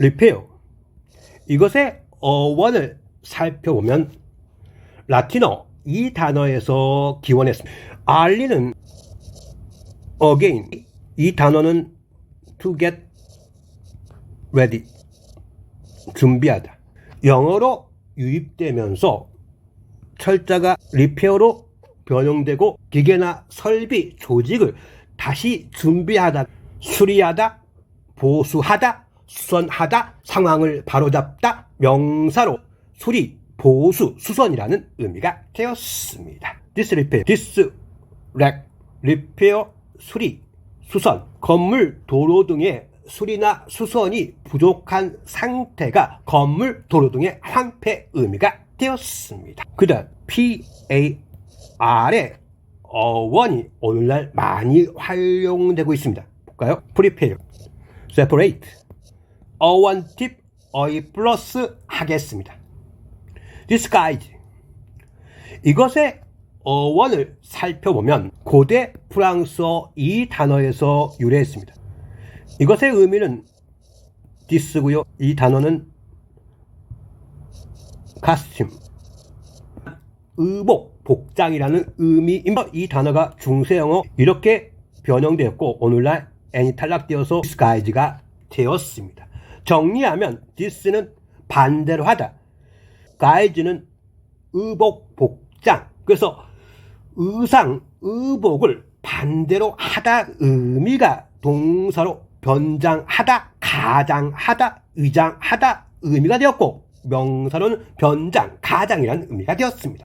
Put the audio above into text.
repair. 이것의 어원을 살펴보면 라틴어 이 단어에서 기원했습니다. 알리는 again 이 단어는 to get ready 준비하다. 영어로 유입되면서 철자가 리페어로 변형되고 기계나 설비, 조직을 다시 준비하다, 수리하다, 보수하다, 수선하다, 상황을 바로잡다, 명사로 수리, 보수, 수선이라는 의미가 되었습니다. This repair, this wreck, repair, 수리, 수선, 건물, 도로 등의 수리나 수선이 부족한 상태가 건물, 도로 등의 황폐 의미가 되었습니다. 그 다음 PAR의 어원이 오늘날 많이 활용되고 있습니다. 볼까요? prepare, separate, 어원 팁 어이 플러스 하겠습니다. disguise 이것의 어원을 살펴보면 고대 프랑스어 이 단어에서 유래했습니다. 이것의 의미는 디스고요. 이 단어는 카스튬, 의복, 복장이라는 의미입니다. 이 단어가 중세 영어 이렇게 변형되었고 오늘날 n이 탈락되어서 disguise가 되었습니다. 정리하면 this는 반대로 하다, guise는 의복, 복장. 그래서 의상, 의복을 반대로 하다 의미가 동사로 변장하다, 가장하다, 위장하다 의미가 되었고 명사로는 변장, 가장이라는 의미가 되었습니다.